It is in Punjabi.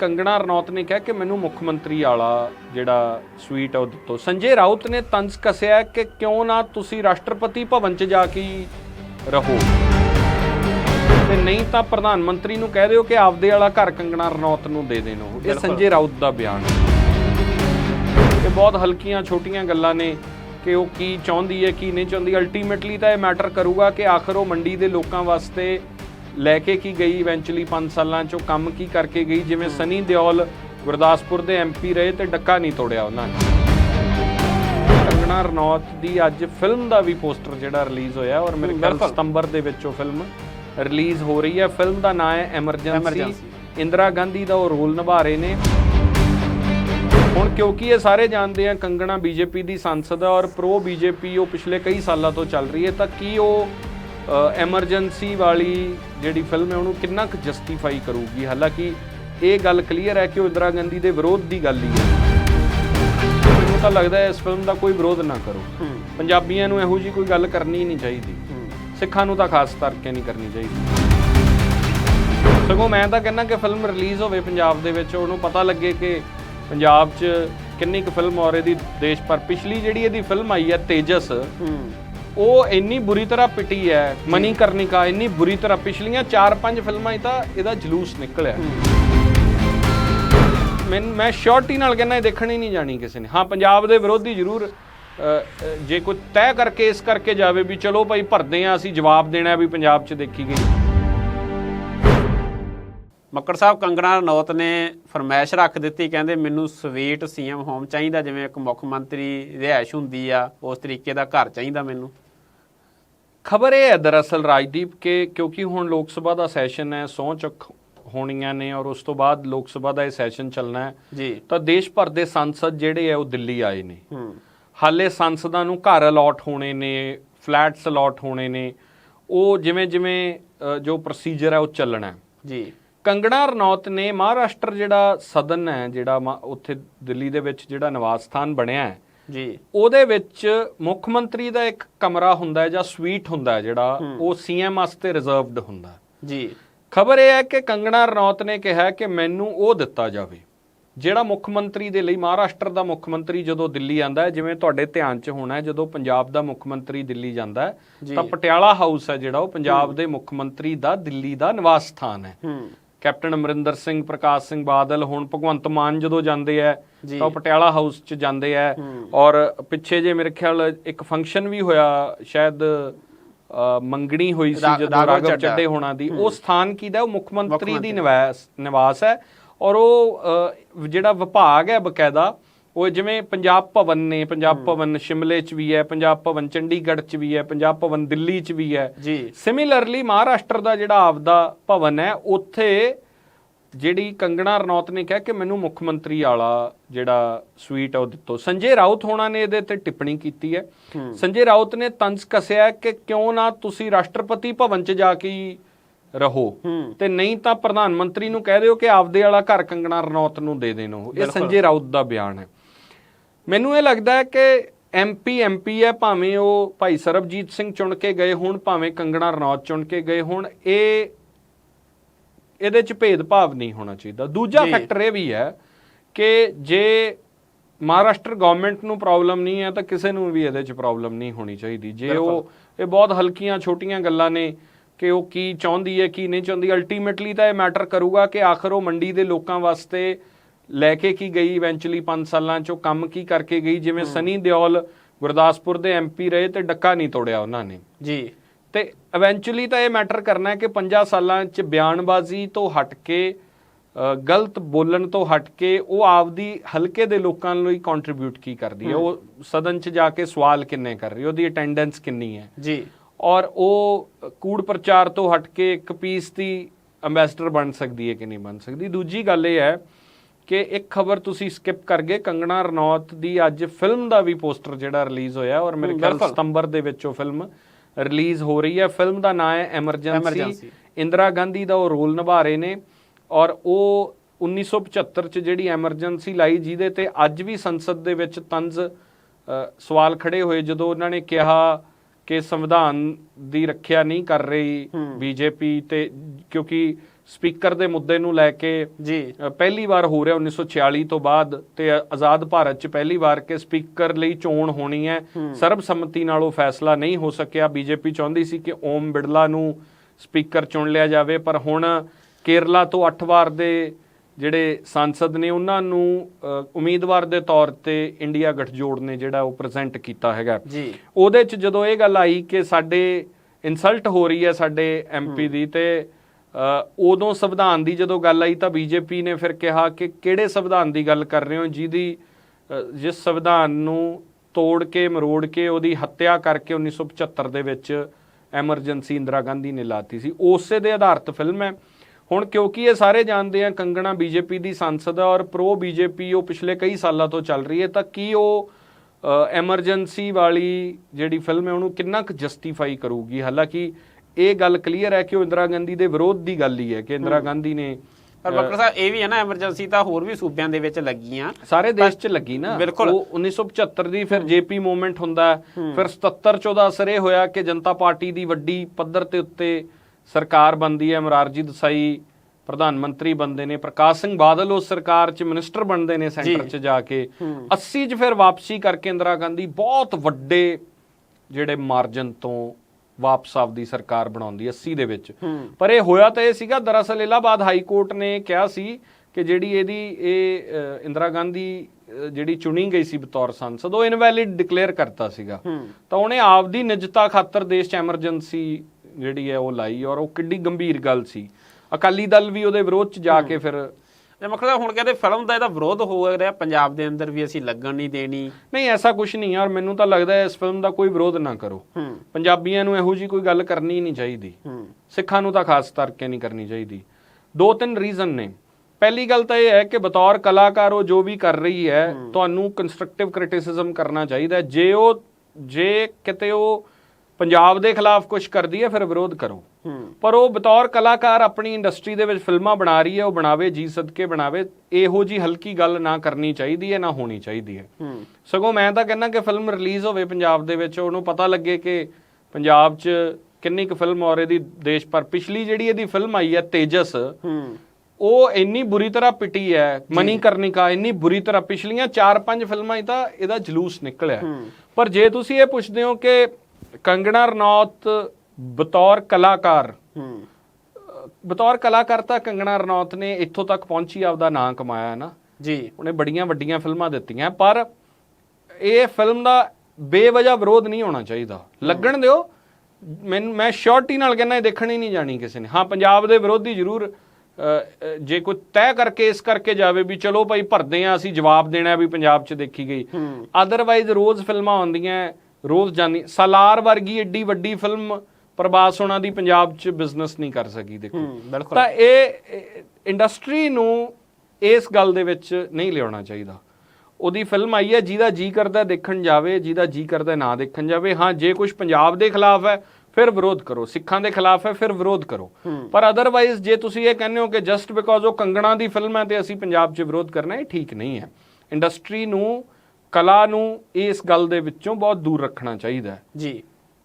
ਕੰਗਣਾ ਰਣੌਤ ਨੇ ਕਿਹਾ ਕਿ ਮੈਨੂੰ ਮੁੱਖ ਮੰਤਰੀ ਵਾਲਾ ਜਿਹੜਾ ਸਵੀਟ ਆ ਉਹ ਦਿੱਤੋ। ਸੰਜੇ ਰਾਉਤ ਨੇ ਤੰਜ਼ ਕੱਸਿਆ ਕਿ ਕਿਉਂ ਨਾ ਤੁਸੀਂ ਰਾਸ਼ਟਰਪਤੀ ਭਵਨ 'ਚ ਜਾ ਕੇ ਰਹੋ। ਤੇ ਨਹੀਂ ਤਾਂ ਪ੍ਰਧਾਨ ਮੰਤਰੀ ਨੂੰ ਕਹਿ ਦਿਓ ਕਿ ਆਪਦੇ ਵਾਲਾ ਘਰ ਕੰਗਣਾ ਰਣੌਤ ਨੂੰ ਦੇ ਦੇਣੋ ਇਹ। ਸੰਜੇ ਰਾਉਤ ਦਾ ਬਿਆਨ ਇਹ ਬਹੁਤ ਹਲਕੀਆਂ ਛੋਟੀਆਂ ਗੱਲਾਂ ਨੇ ਕਿ ਉਹ ਕੀ ਚਾਹੁੰਦੀ ਹੈ ਕੀ ਨਹੀਂ ਚਾਹੁੰਦੀ। ਅਲਟੀਮੇਟਲੀ ਤਾਂ ਇਹ ਮੈਟਰ ਕਰੂਗਾ ਕਿ ਆਖਰ ਉਹ ਮੰਡੀ ਦੇ ਲੋਕਾਂ ਵਾਸਤੇ ਲੈ ਕੇ ਕੀ ਗਈ? ਇਵੈਂਚੁਅਲੀ 5 ਸਾਲਾਂ ਚੋਂ ਕੰਮ ਕੀ ਕਰਕੇ ਗਈ? ਜਿਵੇਂ ਸਨੀ ਦਿਓਲ ਗੁਰਦਾਸਪੁਰ ਦੇ ਐਮਪੀ ਰਹੇ ਤੇ ਡੱਕਾ ਨਹੀਂ ਤੋੜਿਆ ਉਹਨਾਂ ਨੇ। ਕੰਗਣਾ ਰਣੌਤ ਦੀ ਅੱਜ ਫਿਲਮ ਦਾ ਵੀ ਪੋਸਟਰ ਜਿਹੜਾ ਰਿਲੀਜ਼ ਹੋਇਆ ਔਰ ਮੇਰੇ ਖਿਆਲ। ਸਤੰਬਰ ਦੇ ਵਿੱਚ ਉਹ ਫਿਲਮ ਰਿਲੀਜ਼ ਹੋ ਰਹੀ ਹੈ। ਫਿਲਮ ਦਾ ਨਾਮ ਹੈ ਐਮਰਜੈਂਸੀ। ਇੰਦਰਾ ਗਾਂਧੀ ਦਾ ਉਹ ਰੋਲ ਨਿਭਾ ਰਹੇ ਨੇ। ਹੁਣ ਕਿਉਂਕਿ ਇਹ ਸਾਰੇ ਜਾਣਦੇ ਆ ਕੰਗਣਾ ਬੀਜੇਪੀ ਦੀ ਸੰਸਦ ਹੈ ਔਰ ਪ੍ਰੋ ਬੀਜੇਪੀ ਉਹ ਪਿਛਲੇ ਕਈ ਸਾਲਾਂ ਤੋਂ ਚੱਲ ਰਹੀ ਹੈ ਤਾਂ ਕੀ ਉਹ ਐਮਰਜੈਂਸੀ ਵਾਲੀ ਜਿਹੜੀ ਫਿਲਮ ਹੈ ਉਹਨੂੰ ਕਿੰਨਾ ਕੁ ਜਸਟੀਫਾਈ ਕਰੂਗੀ? ਹਾਲਾਂਕਿ ਇਹ ਗੱਲ ਕਲੀਅਰ ਹੈ ਕਿ ਉਹ ਇੰਦਰਾ ਗਾਂਧੀ ਦੇ ਵਿਰੋਧ ਦੀ ਗੱਲ ਹੀ ਹੈ। ਮੈਨੂੰ ਤਾਂ ਲੱਗਦਾ ਹੈ ਇਸ ਫਿਲਮ ਦਾ ਕੋਈ ਵਿਰੋਧ ਨਾ ਕਰੋ। ਪੰਜਾਬੀਆਂ ਨੂੰ ਇਹੋ ਜੀ ਕੋਈ ਗੱਲ ਕਰਨੀ ਨਹੀਂ ਚਾਹੀਦੀ। ਸਿੱਖਾਂ ਨੂੰ ਤਾਂ ਖਾਸ ਕਰਕੇ ਨਹੀਂ ਕਰਨੀ ਚਾਹੀਦੀ। ਸਗੋਂ ਮੈਂ ਤਾਂ ਕਹਿੰਦਾ ਕਿ ਫਿਲਮ ਰਿਲੀਜ਼ ਹੋਵੇ ਪੰਜਾਬ ਦੇ ਵਿੱਚ ਉਹਨੂੰ ਪਤਾ ਲੱਗੇ ਕਿ ਪੰਜਾਬ 'ਚ ਕਿੰਨੀ ਕੁ ਫਿਲਮ ਔਰ ਇਹਦੀ ਦੇਸ਼ ਪਰ ਪਿਛਲੀ ਜਿਹੜੀ ਇਹਦੀ ਫਿਲਮ ਆਈ ਹੈ ਤੇਜਸ ਉਹ ਇੰਨੀ ਬੁਰੀ ਤਰ੍ਹਾਂ ਪਿਟੀ ਹੈ ਮਨੀ ਕਰਨਿਕਾ ਇੰਨੀ ਬੁਰੀ ਤਰ੍ਹਾਂ ਪਿਛਲੀਆਂ 4-5 ਫਿਲਮਾਂ 'ਚ ਤਾਂ ਇਹਦਾ ਜਲੂਸ ਨਿਕਲਿਆ। ਮੈਂ ਮੈਂ ਸ਼ੋਰਟੀ ਨਾਲ ਕਹਿੰਦਾ ਇਹ ਦੇਖਣ ਹੀ ਨਹੀਂ ਜਾਣੀ ਕਿਸੇ ਨੇ। ਹਾਂ ਪੰਜਾਬ ਦੇ ਵਿਰੋਧੀ ਜ਼ਰੂਰ ਜੇ ਕੋਈ ਤੈਅ ਕਰਕੇ ਇਸ ਕਰਕੇ ਜਾਵੇ ਵੀ ਚਲੋ ਭਾਈ ਭਰਦੇ ਆ ਅਸੀਂ ਜਵਾਬ ਦੇਣਾ ਵੀ ਪੰਜਾਬ 'ਚ ਦੇਖੀ ਗਈ ਮੱਕੜ ਸਾਹਿਬ ਕੰਗਣਾ ਰਣੌਤ ਨੇ ਫਰਮਾਇਸ਼ ਰੱਖ ਦਿੱਤੀ ਕਹਿੰਦੇ ਮੈਨੂੰ ਸਵੀਟ ਸੀਐਮ ਹੋਮ ਚਾਹੀਦਾ ਜਿਵੇਂ ਇੱਕ ਮੁੱਖ ਮੰਤਰੀ ਰਿਹਾਇਸ਼ ਹੁੰਦੀ ਆ ਉਸ ਤਰੀਕੇ ਦਾ ਘਰ ਚਾਹੀਦਾ ਮੈਨੂੰ। ਖਬਰ ਇਹ ਹੈ ਦਰਅਸਲ ਰਾਜਦੀਪ ਕਿ ਕਿਉਂਕਿ ਹੁਣ ਲੋਕ ਸਭਾ ਦਾ ਸੈਸ਼ਨ ਹੈ ਸਹੁੰ ਚੁੱਕ ਹੋਣੀਆਂ ਨੇ ਔਰ ਉਸ ਤੋਂ ਬਾਅਦ ਲੋਕ ਸਭਾ ਦਾ ਇਹ ਸੈਸ਼ਨ ਚੱਲਣਾ ਹੈ। ਜੀ। ਤਾਂ ਦੇਸ਼ ਭਰ ਦੇ ਸੰਸਦ ਜਿਹੜੇ ਆ ਉਹ ਦਿੱਲੀ ਆਏ ਨੇ। ਹੂੰ। ਹਾਲੇ ਸੰਸਦਾਂ ਨੂੰ ਘਰ ਅਲਾਟ ਹੋਣੇ ਨੇ ਫਲੈਟਸ ਅਲਾਟ ਹੋਣੇ ਨੇ। ਉਹ ਜਿਵੇਂ ਜਿਵੇਂ ਜੋ ਪ੍ਰੋਸੀਜਰ ਹੈ ਉਹ ਚੱਲਣਾ ਹੈ। ਜੀ। ਕੰਗਣਾ ਰਣੌਤ ਨੇ ਮਹਾਰਾਸ਼ਟਰ ਜਿਹੜਾ ਸਦਨ ਹੈ ਜਿਹੜਾ ਉੱਥੇ ਦਿੱਲੀ ਦੇ ਵਿੱਚ ਜਿਹੜਾ ਨਿਵਾਸ ਸਥਾਨ ਬਣਿਆ ਹੈ ਜੀ। ਉਹਦੇ ਵਿੱਚ ਮੁੱਖ ਮੰਤਰੀ ਦਾ ਇੱਕ ਕਮਰਾ ਹੁੰਦਾ ਹੈ ਜਾਂ ਸਵੀਟ ਹੁੰਦਾ ਹੈ ਜਿਹੜਾ ਉਹ ਸੀਐਮ ਵਾਸਤੇ ਰਿਜ਼ਰਵਡ ਹੁੰਦਾ ਜੀ। ਖਬਰ ਇਹ ਹੈ ਕਿ ਕੰਗਣਾ ਰਣੌਤ ਨੇ ਕਿਹਾ ਕਿ ਮੈਨੂੰ ਉਹ ਦਿੱਤਾ ਜਾਵੇ ਜਿਹੜਾ ਮੁੱਖ ਮੰਤਰੀ ਦੇ ਲਈ ਮਹਾਰਾਸ਼ਟਰ ਦਾ ਮੁੱਖ ਮੰਤਰੀ ਜਦੋਂ ਦਿੱਲੀ ਆਂਦਾ ਹੈ ਜਿਵੇਂ ਤੁਹਾਡੇ ਧਿਆਨ 'ਚ ਹੋਣਾ ਹੈ ਜਦੋਂ ਪੰਜਾਬ ਦਾ ਮੁੱਖ ਮੰਤਰੀ ਦਿੱਲੀ ਜਾਂਦਾ ਹੈ। ਤਾਂ ਪਟਿਆਲਾ ਹਾਊਸ ਹੈ ਜਿਹੜਾ ਉਹ ਪੰਜਾਬ ਦੇ ਮੁੱਖ ਮੰਤਰੀ ਦਾ ਦਿੱਲੀ ਦਾ ਨਿਵਾਸ ਸਥਾਨ ਹੂੰ। ਕੈਪਟਨ ਅਮਰਿੰਦਰ ਸਿੰਘ ਪ੍ਰਕਾਸ਼ ਸਿੰਘ ਬਾਦਲ ਹੁਣ ਭਗਵੰਤ ਮਾਨ ਜਦੋਂ ਜਾਂਦੇ ਆ। ਤਾਂ ਪਟਿਆਲਾ ਹਾਊਸ 'ਚ ਜਾਂਦੇ ਆ। ਔਰ ਪਿੱਛੇ ਜੇ ਮੇਰੇ ਖਿਆਲ ਇੱਕ ਫੰਕਸ਼ਨ ਵੀ ਹੋਇਆ ਸ਼ਾਇਦ ਮੰਗਣੀ ਹੋਈ ਸੀ ਜਦੋਂ ਰਾਘਵ ਚੱਡਾ। ਹੋਣਾ ਦੀ ਉਹ ਸਥਾਨ ਕਿਹਦਾ ਉਹ ਮੁੱਖ ਮੰਤਰੀ ਦੀ। ਨਿਵਾਸ ਨਿਵਾਸ ਹੈ ਔਰ ਉਹ ਜਿਹੜਾ ਵਿਭਾਗ ਹੈ ਬਕਾਇਦਾ ਉਹ ਜਿਵੇਂ ਪੰਜਾਬ ਭਵਨ ਨੇ ਪੰਜਾਬ ਭਵਨ ਸ਼ਿਮਲੇ 'ਚ ਵੀ ਹੈ ਪੰਜਾਬ ਭਵਨ ਚੰਡੀਗੜ੍ਹ 'ਚ ਵੀ ਹੈ ਪੰਜਾਬ ਭਵਨ ਦਿੱਲੀ 'ਚ ਵੀ ਹੈ। ਜੀ। ਸਿਮਿਲਰਲੀ ਮਹਾਰਾਸ਼ਟਰ ਦਾ ਜਿਹੜਾ ਆਪਦਾ ਭਵਨ ਹੈ ਉੱਥੇ ਜਿਹੜੀ ਕੰਗਣਾ ਰਣੌਤ ਨੇ ਕਿਹਾ ਕਿ ਮੈਨੂੰ ਮੁੱਖ ਮੰਤਰੀ ਵਾਲਾ ਜਿਹੜਾ ਸਵੀਟ ਆ ਉਹ ਦਿੱਤੋ। ਸੰਜੇ ਰਾਉਤ ਹੋਣਾ ਨੇ ਇਹਦੇ ਤੇ ਟਿੱਪਣੀ ਕੀਤੀ ਹੈ। ਸੰਜੇ ਰਾਉਤ ਨੇ ਤੰਜ਼ ਕੱਸਿਆ ਕਿ ਕਿਉਂ ਨਾ ਤੁਸੀਂ ਰਾਸ਼ਟਰਪਤੀ ਭਵਨ 'ਚ ਜਾ ਕੇ ਰਹੋ ਤੇ ਨਹੀਂ ਤਾਂ ਪ੍ਰਧਾਨ ਮੰਤਰੀ ਨੂੰ ਕਹਿ ਦਿਓ ਕਿ ਆਪਦੇ ਵਾਲਾ ਘਰ ਕੰਗਣਾ ਰਣੌਤ ਨੂੰ ਦੇ ਦੇਣੋ ਇਹ। ਸੰਜੇ ਰਾਉਤ ਦਾ ਬਿਆਨ ਹੈ। ਮੈਨੂੰ ਇਹ ਲੱਗਦਾ ਹੈ ਕਿ ਐਮਪੀ ਐਮਪੀ ਹੈ ਭਾਵੇਂ ਉਹ ਭਾਈ ਸਰਬਜੀਤ ਸਿੰਘ ਚੁਣ ਕੇ ਗਏ ਹੋਣ ਭਾਵੇਂ ਕੰਗਣਾ ਰਣੌਤ ਚੁਣ ਕੇ ਗਏ ਹੋਣ ਇਹ ਇਹਦੇ ਚ ਭੇਦਭਾਵ ਨਹੀਂ ਹੋਣਾ ਚਾਹੀਦਾ। ਦੂਜਾ। ਫੈਕਟਰ ਇਹ ਵੀ ਹੈ ਕਿ ਜੇ ਮਹਾਰਾਸ਼ਟਰ ਗਵਰਨਮੈਂਟ ਨੂੰ ਪ੍ਰੋਬਲਮ ਨਹੀਂ ਹੈ ਤਾਂ ਕਿਸੇ ਨੂੰ ਵੀ ਇਹਦੇ ਚ ਪ੍ਰੋਬਲਮ ਨਹੀਂ ਹੋਣੀ ਚਾਹੀਦੀ। ਜੇ ਉਹ ਇਹ ਬਹੁਤ ਹਲਕੀਆਂ ਛੋਟੀਆਂ ਗੱਲਾਂ ਨੇ ਕਿ ਉਹ ਕੀ ਚਾਹੁੰਦੀ ਹੈ ਕੀ ਨਹੀਂ ਚਾਹੁੰਦੀ ਅਲਟੀਮੇਟਲੀ ਤਾਂ ਇਹ ਮੈਟਰ ਕਰੂਗਾ ਕਿ ਆਖਰ ਉਹ ਮੰਡੀ ਦੇ ਲੋਕਾਂ ਵਾਸਤੇ ਲੈ ਕੇ ਕੀ ਗਈ ਇਵੈਂਚੁਅਲੀ 5 ਸਾਲਾਂ ਚੋਂ ਕੰਮ ਕੀ ਕਰਕੇ ਗਈ? ਜਿਵੇਂ ਸਨੀ ਦਿਓਲ ਗੁਰਦਾਸਪੁਰ ਦੇ ਐਮਪੀ ਰਹੇ ਤੇ ਡੱਕਾ ਨਹੀਂ ਤੋੜਿਆ ਉਹਨਾਂ ਨੇ। ਜੀ। ਤੇ ਇਵੈਂਚੁਅਲੀ ਤਾਂ ਇਹ ਮੈਟਰ ਕਰਨਾ ਹੈ ਕਿ 50 ਸਾਲਾਂ ਚ ਬਿਆਨਬਾਜ਼ੀ ਤੋਂ ਹਟ ਕੇ ਗਲਤ ਬੋਲਣ ਤੋਂ ਹਟ ਕੇ ਉਹ ਆਪਦੀ ਹਲਕੇ ਦੇ ਲੋਕਾਂ ਲਈ ਕੰਟਰੀਬਿਊਟ ਕੀ ਕਰਦੀ ਹੈ? ਉਹ ਸਦਨ ਚ ਜਾ ਕੇ ਸਵਾਲ ਕਿੰਨੇ ਕਰ ਰਹੀ ਉਹਦੀ ਅਟੈਂਡੈਂਸ ਕਿੰਨੀ ਹੈ? ਜੀ। ਔਰ ਉਹ ਕੂੜ ਪ੍ਰਚਾਰ ਤੋਂ ਹਟ ਕੇ ਇੱਕ ਪੀਸ ਦੀ ਐਮਬੈਸਡਰ ਬਣ ਸਕਦੀ ਹੈ ਕਿ ਨਹੀਂ ਬਣ ਸਕਦੀ? ਦੂਜੀ ਗੱਲ ਇਹ ਹੈ ਕਿ ਇੱਕ ਖਬਰ ਤੁਸੀਂ ਸਕਿਪ ਕਰ ਗਏ ਕੰਗਣਾ ਰਣੌਤ ਦੀ ਅੱਜ ਫਿਲਮ ਦਾ ਵੀ ਪੋਸਟਰ ਜਿਹੜਾ ਰਿਲੀਜ਼ ਹੋਇਆ ਔਰ ਮੇਰੇ ਖਿਆਲ। ਸਤੰਬਰ ਦੇ ਵਿੱਚ ਉਹ ਫਿਲਮ ਰਿਲੀਜ਼ ਹੋ ਰਹੀ ਹੈ ਫਿਲਮ ਦਾ ਨਾਮ ਹੈ ਐਮਰਜੈਂਸੀ। ਇੰਦਰਾ ਗਾਂਧੀ ਦਾ ਉਹ ਰੋਲ ਨਿਭਾ ਰਹੇ ਨੇ ਔਰ ਉਹ 1975 ਚ ਜਿਹੜੀ ਐਮਰਜੈਂਸੀ ਲਾਈ ਜਿਹਦੇ ਤੇ ਅੱਜ ਵੀ ਸੰਸਦ ਦੇ ਵਿੱਚ ਤੰਜ਼ ਸਵਾਲ ਖੜੇ ਹੋਏ ਜਦੋਂ ਉਹਨਾਂ ਨੇ ਕਿਹਾ ਕਿ ਸੰਵਿਧਾਨ ਦੀ ਰੱਖਿਆ ਨਹੀਂ ਕਰ ਰਹੀ। ਬੀਜੇਪੀ ਤੇ ਕਿਉਂਕਿ ਸਪੀਕਰ ਦੇ ਮੁੱਦੇ ਨੂੰ ਲੈ ਕੇ ਜੀ। ਪਹਿਲੀ ਵਾਰ ਹੋ ਰਿਹਾ 1946 ਤੋਂ ਬਾਅਦ ਤੇ ਆਜ਼ਾਦ ਭਾਰਤ 'ਚ ਪਹਿਲੀ ਵਾਰ ਕਿ ਸਪੀਕਰ ਲਈ ਚੋਣ ਹੋਣੀ ਹੈ। ਸਰਬਸੰਮਤੀ ਨਾਲ ਉਹ ਫੈਸਲਾ ਨਹੀਂ ਹੋ ਸਕਿਆ। ਬੀਜੇਪੀ ਚਾਹੁੰਦੀ ਸੀ ਕਿ ਓਮ ਬਿੜਲਾ ਨੂੰ ਸਪੀਕਰ ਚੁਣ ਲਿਆ ਜਾਵੇ ਪਰ ਹੁਣ ਕੇਰਲਾ ਤੋਂ 8 ਵਾਰ ਦੇ ਜਿਹੜੇ ਸੰਸਦ ਨੇ ਉਹਨਾਂ ਨੂੰ ਉਮੀਦਵਾਰ ਦੇ ਤੌਰ ਤੇ ਇੰਡੀਆ ਗਠਜੋੜ ਨੇ ਜਿਹੜਾ ਉਹ ਪ੍ਰੈਜ਼ੈਂਟ ਕੀਤਾ ਹੈਗਾ। ਜੀ। ਉਹਦੇ ਚ ਜਦੋਂ ਇਹ ਗੱਲ ਆਈ ਕਿ ਸਾਡੇ ਇਨਸਲਟ ਹੋ ਰਹੀ ਹੈ ਸਾਡੇ ਐਮਪੀ ਦੀ ਤੇ ਉਦੋਂ ਸੰਵਿਧਾਨ ਦੀ ਜਦੋਂ ਗੱਲ ਆਈ ਤਾਂ ਬੀਜੇਪੀ ਨੇ ਫਿਰ ਕਿਹਾ ਕਿ ਕਿਹੜੇ ਸੰਵਿਧਾਨ ਦੀ ਗੱਲ ਕਰ ਰਹੇ ਹੋ? ਜਿਹਦੀ ਜਿਸ ਸੰਵਿਧਾਨ ਨੂੰ ਤੋੜ ਕੇ ਮਰੋੜ ਕੇ ਉਹਦੀ ਹੱਤਿਆ ਕਰਕੇ 1975 ਦੇ ਵਿੱਚ ਐਮਰਜੈਂਸੀ ਇੰਦਰਾ ਗਾਂਧੀ ਨੇ ਲਾਤੀ ਸੀ। ਉਸੇ ਦੇ ਆਧਾਰਿਤ ਫਿਲਮ ਹੈ। ਹੁਣ ਕਿਉਂਕਿ ਇਹ ਸਾਰੇ ਜਾਣਦੇ ਆ ਕੰਗਣਾ ਬੀਜੇਪੀ ਦੀ ਸੰਸਦ ਹੈ ਔਰ ਪ੍ਰੋ ਬੀਜੇਪੀ ਉਹ ਪਿਛਲੇ ਕਈ ਸਾਲਾਂ ਤੋਂ ਚੱਲ ਰਹੀ ਹੈ ਤਾਂ ਕੀ ਉਹ ਐਮਰਜੈਂਸੀ ਵਾਲੀ ਜਿਹੜੀ ਫਿਲਮ ਹੈ ਉਹਨੂੰ ਕਿੰਨਾ ਕੁ ਜਸਟੀਫਾਈ ਕਰੂਗੀ? ਹਾਲਾਂਕਿ ਇਹ ਗੱਲ ਕਲੀਅਰ ਹੈ ਕਿ ਉਹ ਇੰਦਰਾ ਗਾਂਧੀ ਦੇ ਵਿਰੋਧ ਦੀ ਗੱਲ ਹੀ ਹੈ ਕਿ ਇੰਦਰਾ ਗਾਂਧੀ ਨੇ ਪਰ ਬੱਕਰ ਸਾਹਿਬ ਇਹ ਵੀ ਹੈ ਨਾ ਐਮਰਜੈਂਸੀ ਤਾਂ ਹੋਰ ਵੀ ਸੂਬਿਆਂ ਦੇ ਵਿੱਚ ਲੱਗੀਆਂ। ਸਾਰੇ ਦੇਸ਼ 'ਚ ਲੱਗੀ ਨਾ। ਉਹ 1975 ਦੀ ਫਿਰ ਜੇਪੀ ਮੂਵਮੈਂਟ ਹੁੰਦਾ। ਫਿਰ 77 ਚ ਉਹਦਾ ਅਸਰ ਇਹ ਹੋਇਆ ਕਿ ਜਨਤਾ ਪਾਰਟੀ ਦੀ ਵੱਡੀ ਪੱਧਰ ਤੇ ਉੱਤੇ ਸਰਕਾਰ ਬਣਦੀ ਹੈ ਮਰਾਰਜੀ ਦਸਾਈ ਪ੍ਰਧਾਨ ਮੰਤਰੀ ਬਣਦੇ ਨੇ ਪ੍ਰਕਾਸ਼ ਸਿੰਘ ਬਾਦਲ ਉਸ ਸਰਕਾਰ 'ਚ ਮਿਨਿਸਟਰ ਬਣਦੇ ਨੇ ਸੈਂਟਰ 'ਚ ਜਾ ਕੇ। 80 'ਚ ਫਿਰ ਵਾਪਸੀ ਕਰਕੇ ਇੰਦਰਾ ਗਾਂਧੀ ਬਹੁਤ ਵੱਡੇ ਜਿਹੜੇ ਮਾਰਜਨ ਤੋਂ ਵਾਪਸ ਆਪਦੀ ਸਰਕਾਰ ਬਣਾਉਂਦੀ 80 ਦੇ ਵਿੱਚ। ਪਰ ਇਹ ਹੋਇਆ ਤਾਂ ਇਹ ਸੀਗਾ ਦਰਅਸਲ ਇਲਾਹਾਬਾਦ ਹਾਈ ਕੋਰਟ ਨੇ ਕਿਹਾ ਸੀ ਕਿ ਜਿਹੜੀ ਇਹਦੀ ਇਹ ਇੰਦਰਾ ਗਾਂਧੀ ਜਿਹੜੀ ਚੁਣੀ ਗਈ ਸੀ ਬਤੌਰ ਸੰਸਦ ਉਹ ਇਨਵੈਲਿਡ ਡਿਕਲੇਅਰ ਕਰਤਾ ਸੀਗਾ। ਤਾਂ ਉਹਨੇ ਆਪਦੀ ਨਿਜਤਾ ਖਾਤਰ ਦੇਸ਼ 'ਚ ਐਮਰਜੈਂਸੀ ਜਿਹੜੀ ਹੈ ਉਹ ਲਾਈ ਔਰ ਉਹ ਕਿੱਡੀ ਗੰਭੀਰ ਗੱਲ ਸੀ। ਅਕਾਲੀ ਦਲ ਵੀ ਉਹਦੇ ਵਿਰੋਧ 'ਚ ਜਾ ਕੇ ਫਿਰ ਜੇ ਮਤਲਬ ਹੁਣ ਕਹਿੰਦੇ ਫਿਲਮ ਦਾ ਇਹਦਾ ਵਿਰੋਧ ਹੋ ਰਿਹਾ ਪੰਜਾਬ ਦੇ ਅੰਦਰ ਵੀ ਅਸੀਂ ਲੱਗਣ ਨਹੀਂ ਦੇਣੀ। ਨਹੀਂ ਐਸਾ ਕੁਝ ਨਹੀਂ ਯਾਰ ਮੈਨੂੰ ਤਾਂ ਲੱਗਦਾ ਹੈ ਇਸ ਫਿਲਮ ਦਾ ਕੋਈ ਵਿਰੋਧ ਨਾ ਕਰੋ। ਪੰਜਾਬੀਆਂ ਨੂੰ ਇਹੋ ਜੀ ਕੋਈ ਗੱਲ ਕਰਨੀ ਨਹੀਂ ਚਾਹੀਦੀ। ਸਿੱਖਾਂ ਨੂੰ ਤਾਂ ਖਾਸ ਕਰਕੇ ਨਹੀਂ ਕਰਨੀ ਚਾਹੀਦੀ। ਦੋ ਤਿੰਨ ਰੀਜ਼ਨ ਨੇ। ਪਹਿਲੀ ਗੱਲ ਤਾਂ ਇਹ ਹੈ ਕਿ ਬਤੌਰ ਕਲਾਕਾਰ ਉਹ ਜੋ ਵੀ ਕਰ ਰਹੀ ਹੈ ਤੁਹਾਨੂੰ ਕੰਸਟਰਕਟਿਵ ਕ੍ਰਿਟਿਸਿਜ਼ਮ ਕਰਨਾ ਚਾਹੀਦਾ। ਜੇ ਉਹ ਜੇ ਕਿਤੇ ਉਹ ਪੰਜਾਬ ਦੇ ਖਿਲਾਫ ਕੁਝ ਕਰਦੀ ਹੈ ਫਿਰ ਵਿਰੋਧ ਕਰੋ। ਪਰ ਉਹ ਬਤੌਰ ਕਲਾਕਾਰ ਆਪਣੀ ਇੰਡਸਟਰੀ ਦੇ ਵਿੱਚ ਫਿਲਮਾਂ ਬਣਾ ਰਹੀ ਹੈ ਉਹ ਬਣਾਵੇ ਜੀ ਸਦਕੇ ਬਣਾਵੇ ਇਹੋ ਜੀ ਹਲਕੀ ਗੱਲ ਨਾ ਕਰਨੀ ਚਾਹੀਦੀ ਹੈ ਨਾ ਹੋਣੀ ਚਾਹੀਦੀ ਹੈ। ਸਗੋਂ ਮੈਂ ਤਾਂ ਕਹਿੰਦਾ ਕਿ ਫਿਲਮ ਰਿਲੀਜ਼ ਹੋਵੇ ਪੰਜਾਬ ਦੇ ਵਿੱਚ ਉਹਨੂੰ ਪਤਾ ਲੱਗੇ ਕਿ ਪੰਜਾਬ 'ਚ ਕਿੰਨੀ ਕੁ ਫਿਲਮ ਔਰ ਇਹਦੀ ਦੇਸ਼ ਪਰ ਪਿਛਲੀ ਜਿਹੜੀ ਇਹਦੀ ਫਿਲਮ ਆਈ ਹੈ ਤੇਜਸ ਉਹ ਇੰਨੀ ਬੁਰੀ ਤਰ੍ਹਾਂ ਪਿਟੀ ਹੈ ਮਨੀ ਕਰਨਿਕਾ ਇੰਨੀ ਬੁਰੀ ਤਰ੍ਹਾਂ ਪਿਛਲੀਆਂ 4-5 ਫਿਲਮਾਂ ਹੀ ਤਾਂ ਇਹਦਾ ਜਲੂਸ ਨਿਕਲਿਆ। ਪਰ ਜੇ ਤੁਸੀਂ ਇਹ ਪੁੱਛਦੇ ਹੋ ਕਿ ਕੰਗਣਾ ਰਣੌਤ ਬਤੌਰ ਕਲਾਕਾਰ। ਹੂੰ। ਬਤੌਰ ਕਲਾਕਾਰ ਤਾਂ ਕੰਗਣਾ ਰਣੌਤ ਨੇ ਇੱਥੋਂ ਤੱਕ ਪਹੁੰਚੀ ਆਪਦਾ ਨਾਂ ਕਮਾਇਆ ਨਾ। ਜੀ। ਉਹਨੇ ਬੜੀਆਂ ਵੱਡੀਆਂ ਫਿਲਮਾਂ ਦਿੱਤੀਆਂ ਪਰ ਇਹ ਫਿਲਮ ਦਾ ਬੇਵਜ੍ਹਾ ਵਿਰੋਧ ਨਹੀਂ ਹੋਣਾ ਚਾਹੀਦਾ। ਲੱਗਣ ਦਿਓ ਮੈਨੂੰ ਮੈਂ ਸ਼ੋਰਟੀ ਨਾਲ ਕਹਿੰਦਾ ਇਹ ਦੇਖਣ ਹੀ ਨਹੀਂ ਜਾਣੀ ਕਿਸੇ ਨੇ। ਹਾਂ ਪੰਜਾਬ ਦੇ ਵਿਰੋਧੀ ਜ਼ਰੂਰ ਜੇ ਕੋਈ ਤੈਅ ਕਰਕੇ ਇਸ ਕਰਕੇ ਜਾਵੇ ਵੀ ਚਲੋ ਭਾਈ ਭਰਦੇ ਆ ਅਸੀਂ ਜਵਾਬ ਦੇਣਾ ਵੀ ਪੰਜਾਬ 'ਚ ਦੇਖੀ ਗਈ। ਅਦਰਵਾਈਜ਼ ਰੋਜ਼ ਫਿਲਮਾਂ ਆਉਂਦੀਆਂ ਰੋਜ਼ ਜਾਂਦੀ ਸਾਲਾਰ ਵਰਗੀ ਏਡੀ ਵੱਡੀ ਫਿਲਮ ਪ੍ਰਭਾਸ ਹੋਣਾ ਦੀ ਪੰਜਾਬ 'ਚ ਬਿਜ਼ਨਸ ਨਹੀਂ ਕਰ ਸਕੀ ਦੇਖੋ। ਤਾਂ ਇਹ ਇੰਡਸਟਰੀ ਨੂੰ ਇਸ ਗੱਲ ਦੇ ਵਿੱਚ ਨਹੀਂ ਲਿਆਉਣਾ ਚਾਹੀਦਾ। ਉਹਦੀ ਫਿਲਮ ਆਈ ਹੈ ਜਿਹਦਾ ਜੀ ਕਰਦਾ ਦੇਖਣ ਜਾਵੇ ਜਿਹਦਾ ਜੀ ਕਰਦਾ ਨਾ ਦੇਖਣ ਜਾਵੇ। ਹਾਂ ਜੇ ਕੁਝ ਪੰਜਾਬ ਦੇ ਖਿਲਾਫ ਹੈ ਫਿਰ ਵਿਰੋਧ ਕਰੋ। ਸਿੱਖਾਂ ਦੇ ਖਿਲਾਫ ਹੈ ਫਿਰ ਵਿਰੋਧ ਕਰੋ। ਪਰ ਅਦਰਵਾਈਜ਼ ਜੇ ਤੁਸੀਂ ਇਹ ਕਹਿੰਦੇ ਹੋ ਕਿ ਜਸਟ ਬਿਕੋਜ਼ ਉਹ ਕੰਗਣਾ ਦੀ ਫਿਲਮ ਹੈ ਤੇ ਅਸੀਂ ਪੰਜਾਬ 'ਚ ਵਿਰੋਧ ਕਰਨਾ ਇਹ ਠੀਕ ਨਹੀਂ ਹੈ। ਇੰਡਸਟਰੀ ਨੂੰ ਕਲਾ ਨੂੰ ਇਸ ਗੱਲ ਦੇ ਵਿੱਚੋਂ ਬਹੁਤ ਦੂਰ ਰੱਖਣਾ ਚਾਹੀਦਾ ਹੈ। ਜੀ।